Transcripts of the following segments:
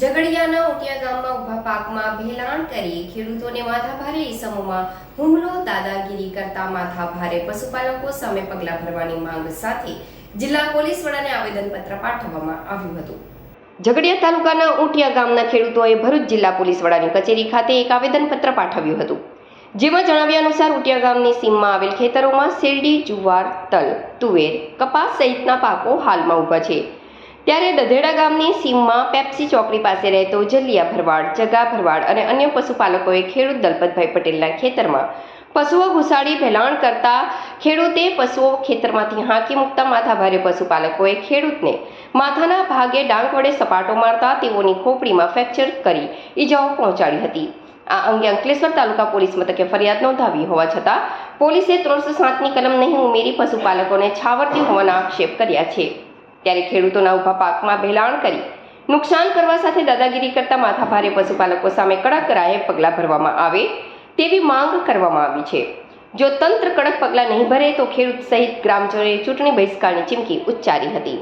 ઝઘડિયાના ઉટિયા ગામમાં ઊભા પાકમાં ભેલાણ કરી ખેડૂતોને માથાભારે ઈસમોમાં હુમલો, દાદાગીરી કરતા માથાભારે પશુપાલકો સામે પગલાં ભરવાની માંગ સાથે જિલ્લા પોલીસ વડાને આવેદનપત્ર પાઠવવામાં આવ્યું હતું. ઝઘડિયા તાલુકાના ઉટિયા ગામના ખેડૂતોએ ભરૂચ જિલ્લા પોલીસ વડાની કચેરી ખાતે એક આવેદનપત્ર પાઠવ્યું હતું. જેમાં જણાવ્યા અનુસાર ઉટિયા ગામની સીમમાં આવેલ ખેતરોમાં શેરડી, જુવાર, તલ, તુવેર, કપાસ સહિતના પાકો હાલમાં ઊભા છે. ત્યારે દધેડા ગામની સીમમાં પેપ્સી ચોકડી પાસે રહેતો જલિયા ભરવાડ, જગા ભરવાડ અને અન્ય પશુપાલકોએ ખેડૂત દલપતભાઈ પટેલના ખેતરમાં પશુઓ ઘુસાડી ભેલાણ કરતા ખેડૂતે પશુઓ ખેતરમાંથી હાંકી મૂકતા માથાભારે પશુપાલકોએ ખેડૂતને માથાના ભાગે ડાંગ વડે સપાટો મારતા તેઓની ખોપડીમાં ફ્રેક્ચર કરી ઈજાઓ પહોંચાડી હતી. આ અંગે અંકલેશ્વર તાલુકા પોલીસ મથકે ફરિયાદ નોંધાવી હોવા છતાં પોલીસે ત્રણસો સાતની કલમ નહીં ઉમેરી પશુપાલકોને છાવરતી હોવાના આક્ષેપ કર્યા છે. ત્યારે ખેડૂતોના ઊભા પાકમાં ભેલાણ કરી નુકસાન કરવા સાથે દાદાગીરી કરતા માથાભારે પશુપાલકો સામે કડક રાહે પગલાં ભરવામાં આવે તેવી માંગ કરવામાં આવી છે. જો તંત્ર કડક પગલાં નહીં ભરે તો ખેડૂત સહિત ગ્રામજનોએ ચૂંટણી બહિષ્કારની ચીમકી ઉચ્ચારી હતી.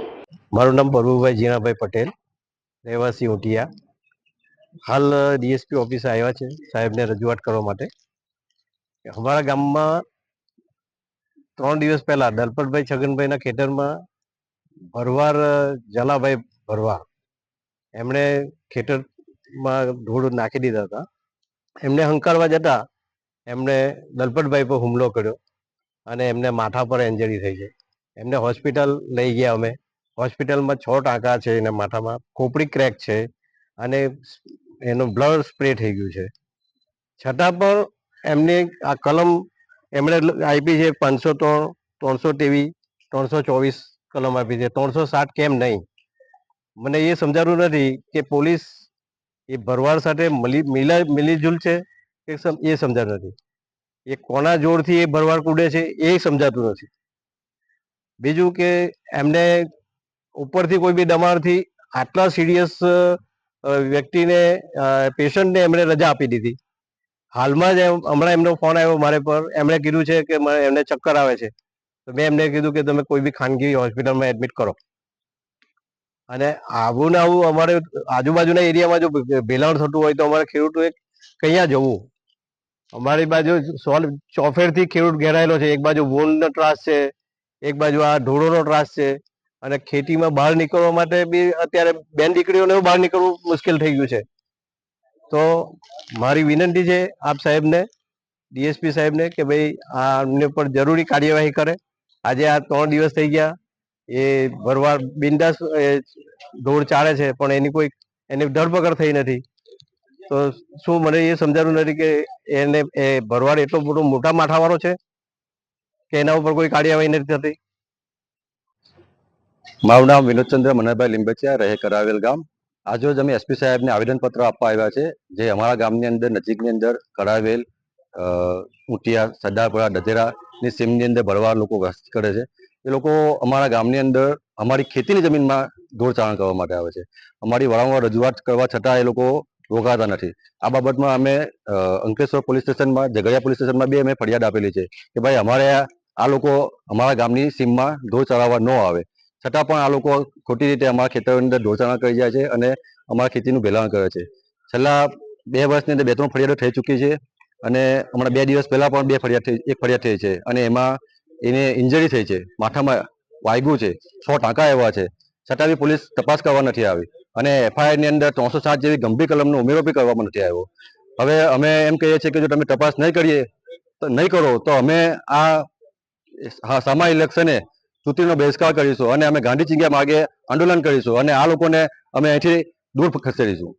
મારું નામ પ્રભુભાઈ જીણાભાઈ પટેલ, રહેવાસી ઊંટિયા હાલ ડીએસપી ઓફિસે આવ્યા છે, સાહેબને રજૂઆત કરવા માટે. અમારા ગામમાં ત્રણ દિવસ પહેલા દલપતભાઈ છગનભાઈના ખેતરમાં ભરવાડ જલાભાઈ ભરવાડ એમણે ખેતરમાં ઢોળ નાખી દીધા હતા. એમને હંકારવા જતા એમણે દલપતભાઈ પર હુમલો કર્યો અને એમને માથા પર એન્જરી થઈ છે એમને હોસ્પિટલ લઈ ગયા અમે. હોસ્પિટલમાં છ ટાંકા છે એના માથામાં, ખોપડી ક્રેક છે અને એનું બ્લડ સ્પ્રે થઈ ગયું છે. છતાં પણ એમને આ કલમ, એમણે આપી છે પાંચસો ત્રણ, ત્રણસો તેવી ત્રણસો ચોવીસ કલમ આપી છે. ત્રણસો સાત કેમ નહીં? મને એ સમજાતું નથી કે પોલીસ એ ભરવાડ સાથે મિલા મિલીજુલ છે કે એ સમજાતું નથી. એ કોના જોરથી એ ભરવાડ કૂડે છે એ સમજાતું નથી. બીજું કે એમને ઉપરથી કોઈ બી દમાણથી આટલા સિરિયસ વ્યક્તિને પેશન્ટને એમણે રજા આપી દીધી. હાલમાં જ હમણાં એમનો ફોન આવ્યો મારે પર. એમણે કીધું છે કે મને એમને ચક્કર આવે છે. તો મેં એમને કીધું કે તમે કોઈ બી ખાનગી હોસ્પિટલમાં એડમિટ કરો. અને આવું ને આવું અમારે આજુબાજુના એરિયામાં જો ભેલાણ થતું હોય તો અમારે ખેડૂતોએ કયા જવું. અમારી બાજુ સોલ, ચોફેરથી ખેડૂત ઘેરાયેલો છે. એક બાજુ વોનનો ત્રાસ છે, એક બાજુ આ ઢોરોનો ત્રાસ છે. અને ખેતીમાં બહાર નીકળવા માટે બી અત્યારે બેન દીકરીઓને બહાર નીકળવું મુશ્કેલ થઈ ગયું છે. તો મારી વિનંતી છે આપ સાહેબને, ડીએસપી સાહેબને કે ભાઈ આ અમને પર જરૂરી કાર્યવાહી કરે. આજે આ ત્રણ દિવસ થઈ ગયા. એ ભરવાડ બિંદાસ ધોળ ચાલે છે પણ એની કોઈ એની ધરપકડ થઈ નથી. તો શું મને એ સમજાતું નથી કે એને એ ભરવાડ એટલો મોટો મોટા માથાવાળો છે કે એના ઉપર કોઈ કાર્યવાહી નથી થતી? મારું નામ વિનોદચંદ્ર મનહરભાઈ લીંબચિયા રહે કરાવેલ ગામ. આજરોજ અમે એસપી સાહેબને આવેદનપત્ર આપવા આવ્યા છે જે અમારા ગામની અંદર નજીકની અંદર કરાવેલ અ, સરદારપુરા સરદારપુરા ડધેરાની સીમની અંદર ભરવાડ લોકો વસ્તી કરે છે. એ લોકો અમારા ગામની અંદર અમારી ખેતીની જમીનમાં ઢોરચારણ કરવા માટે આવે છે. અમારી વારંવાર રજૂઆત કરવા છતાં એ લોકો રોકાતા નથી. આ બાબતમાં અમે અંકલેશ્વર પોલીસ સ્ટેશનમાં, ઝઘડિયા પોલીસ સ્ટેશનમાં બે અમે ફરિયાદ આપેલી છે કે ભાઈ અમારે આ આ લોકો અમારા ગામની સીમમાં ઢોર ચરાવવા ન આવે. છતાં પણ આ લોકો ખોટી રીતે અમારા ખેતરોની અંદર ઢોરચાણા કરી જાય છે અને અમારા ખેતીનું ભેલાણ કરે છે. છેલ્લા બે વર્ષની અંદર બે ત્રણ ફરિયાદો થઈ ચૂકી છે. અને હમણાં બે દિવસ પહેલા પણ બે ફરિયાદ થઈ, એક ફરિયાદ થઈ છે અને એમાં એને ઇન્જરી થઈ છે. માથામાં વાગ્યું છે. છ ટાંકા એવા છે. છતાં બી પોલીસ તપાસ કરવા નથી આવી. અને એફઆઈઆરની અંદર ત્રણસો સાત જેવી ગંભીર કલમનો ઉમેરો બી કરવામાં નથી આવ્યો. હવે અમે એમ કહીએ છીએ કે જો તમે તપાસ નહીં કરીએ, તો નહીં કરો, તો અમે આ સામા ઇલેક્શને ચૂંટણીનો બહિષ્કાર કરીશું અને અમે ગાંધી ચિંગ્યા માગે આંદોલન કરીશું અને આ લોકોને અમે અહીંથી દૂર ખસેડીશું.